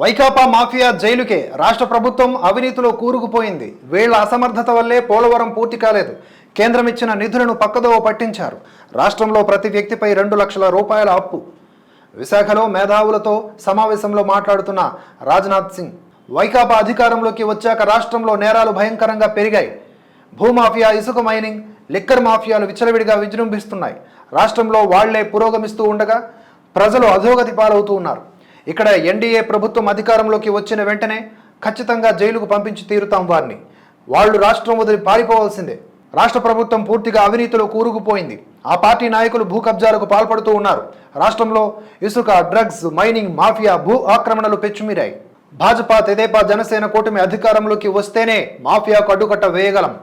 Vaikapa mafia జైలుకే రాష్ట్ర ప్రభుత్వం అవినీతిలో కూరుకుపోయింది. వీళ్ళ అసమర్థత వల్లే పోలవరం పూర్తి కాలేదు. కేంద్రం ఇచ్చిన నిధులను పక్కదోవ పట్టించారు. రాష్ట్రంలో ప్రతి వ్యక్తిపై రెండు లక్షల రూపాయల అప్పు. విశాఖలో మేధావులతో సమావేశంలో మాట్లాడుతున్న రాజ్నాథ్ సింగ్ వైకాపా అధికారంలోకి వచ్చాక రాష్ట్రంలో నేరాలు భయంకరంగా పెరిగాయి. భూమాఫియా ఇసుక మైనింగ్ లిక్కర్ మాఫియాలు విచ్చలవిడిగా విజృంభిస్తున్నాయి. రాష్ట్రంలో వాళ్ళే పురోగమిస్తూ ఉండగా ప్రజలు అధోగతి పాలవుతూ ఉన్నారు. ఇక్కడ ఎన్డీఏ ప్రభుత్వం అధికారంలోకి వచ్చిన వెంటనే ఖచ్చితంగా జైలుకు పంపించి తీరుతాం వారిని. వాళ్ళు రాష్ట్రం వదిలి పారిపోవాల్సిందే. రాష్ట్ర ప్రభుత్వం పూర్తిగా అవినీతిలో కూరుకుపోయింది. ఆ పార్టీ నాయకులు భూ కబ్జాలకు పాల్పడుతూ ఉన్నారు. రాష్ట్రంలో ఇసుక డ్రగ్స్ మైనింగ్ మాఫియా భూ ఆక్రమణలు పెచ్చుమీరాయి. భాజపా తెదేపా జనసేన కూటమి అధికారంలోకి వస్తేనే మాఫియాకు అడ్డుకట్ట వేయగలం.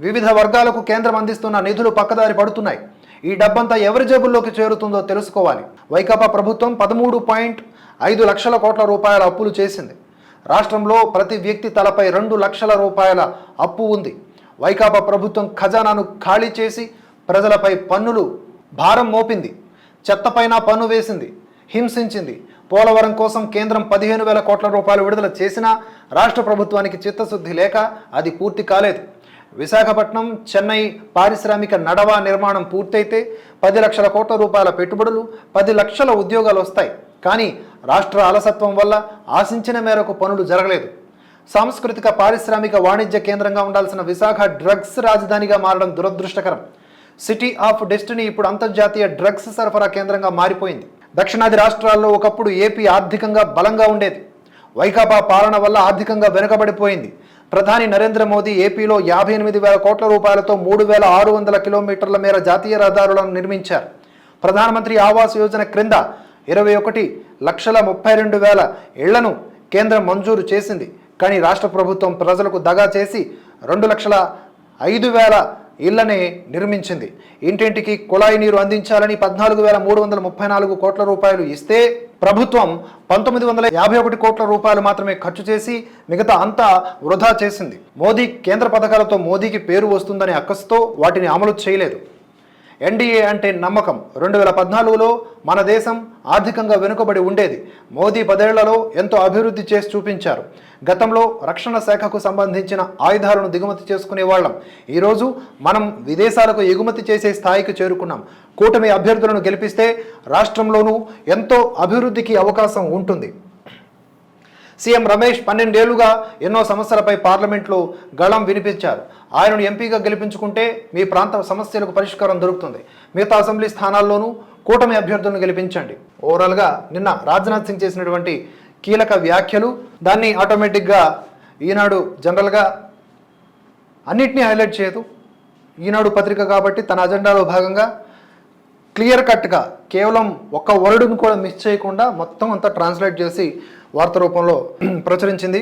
వివిధ వర్గాలకు కేంద్రం అందిస్తున్న నిధులు పక్కదారి పడుతున్నాయి. ఈ డబ్బంతా ఎవరి జేబుల్లోకి చేరుతుందో తెలుసుకోవాలి. వైకాపా ప్రభుత్వం పదమూడు పాయింట్ ఐదు లక్షల కోట్ల రూపాయల అప్పులు చేసింది. రాష్ట్రంలో ప్రతి వ్యక్తి తలపై రెండు లక్షల రూపాయల అప్పు ఉంది. వైకాపా ప్రభుత్వం ఖజానాను ఖాళీ చేసి ప్రజలపై పన్నులు భారం మోపింది. చెత్తపైన పన్ను వేసింది. హింసించింది. పోలవరం కోసం కేంద్రం పదిహేను వేల కోట్ల రూపాయలు విడుదల చేసినా రాష్ట్ర ప్రభుత్వానికి చిత్తశుద్ధి లేక అది పూర్తి కాలేదు. విశాఖపట్నం చెన్నై పారిశ్రామిక నడవా నిర్మాణం పూర్తయితే పది లక్షల కోట్ల రూపాయల పెట్టుబడులు పది లక్షల ఉద్యోగాలు వస్తాయి. కానీ రాష్ట్ర అలసత్వం వల్ల ఆశించిన మేరకు పనులు జరగలేదు. సాంస్కృతిక పారిశ్రామిక వాణిజ్య కేంద్రంగా ఉండాల్సిన విశాఖ డ్రగ్స్ రాజధానిగా మారడం దురదృష్టకరం. సిటీ ఆఫ్ డెస్టినీ ఇప్పుడు అంతర్జాతీయ డ్రగ్స్ సరఫరా కేంద్రంగా మారిపోయింది. దక్షిణాది రాష్ట్రాల్లో ఒకప్పుడు ఏపీ ఆర్థికంగా బలంగా ఉండేది. వైకాపా పాలన వల్ల ఆర్థికంగా వెనుకబడిపోయింది. ప్రధాని నరేంద్ర మోదీ ఏపీలో యాభై ఎనిమిది వేల కోట్ల రూపాయలతో మూడు వేల ఆరు వందల కిలోమీటర్ల మేర జాతీయ రహదారులను నిర్మించారు. ప్రధానమంత్రి ఆవాస్ యోజన క్రింద ఇరవై ఒకటి లక్షల ముప్పై రెండు వేల ఇళ్ళను కేంద్రం మంజూరు చేసింది. కానీ రాష్ట్ర ప్రభుత్వం ప్రజలకు దగా చేసి రెండు లక్షల ఐదు వేల ఇళ్ళనే నిర్మించింది. ఇంటింటికి కుళాయి నీరు అందించాలని పద్నాలుగు వేల మూడు వందల ముప్పై నాలుగు కోట్ల రూపాయలు ఇస్తే ప్రభుత్వం పంతొమ్మిది వందల యాభై ఒకటి కోట్ల రూపాయలు మాత్రమే ఖర్చు చేసి మిగతా అంతా వృధా చేసింది. మోదీ కేంద్ర పథకాలతో మోదీకి పేరు వస్తుందనే అక్కసుతో వాటిని అమలు చేయలేదు. ఎన్డీఏ అంటే నమ్మకం. రెండు వేల పద్నాలుగులో మన దేశం ఆర్థికంగా వెనుకబడి ఉండేది. మోదీ పదేళ్ళలో ఎంతో అభివృద్ధి చేసి చూపించారు. గతంలో రక్షణ శాఖకు సంబంధించిన ఆయుధాలను దిగుమతి చేసుకునే వాళ్ళం. ఈరోజు మనం విదేశాలకు ఎగుమతి చేసే స్థాయికి చేరుకున్నాం. కూటమి అభ్యర్థులను గెలిపిస్తే రాష్ట్రంలోనూ ఎంతో అభివృద్ధికి అవకాశం ఉంటుంది. సీఎం రమేష్ పన్నెండేళ్ళుగా ఎన్నో సమస్యలపై పార్లమెంట్లో గళం వినిపించారు. ఆయనను ఎంపీగా గెలిపించుకుంటే మీ ప్రాంత సమస్యలకు పరిష్కారం దొరుకుతుంది. మిగతా అసెంబ్లీ స్థానాల్లోనూ కూటమి అభ్యర్థులను గెలిపించండి. ఓవరాల్గా నిన్న రాజ్నాథ్ సింగ్ చేసినటువంటి కీలక వ్యాఖ్యలు దాన్ని ఆటోమేటిక్గా ఈనాడు జనరల్గా అన్నిటినీ హైలైట్ చేయదు. ఈనాడు పత్రిక కాబట్టి తన అజెండాలో భాగంగా క్లియర్ కట్గా కేవలం ఒక్క వర్డ్ను కూడా మిస్ చేయకుండా మొత్తం అంతా ట్రాన్స్లేట్ చేసి వార్త రూపంలో ప్రచురించింది.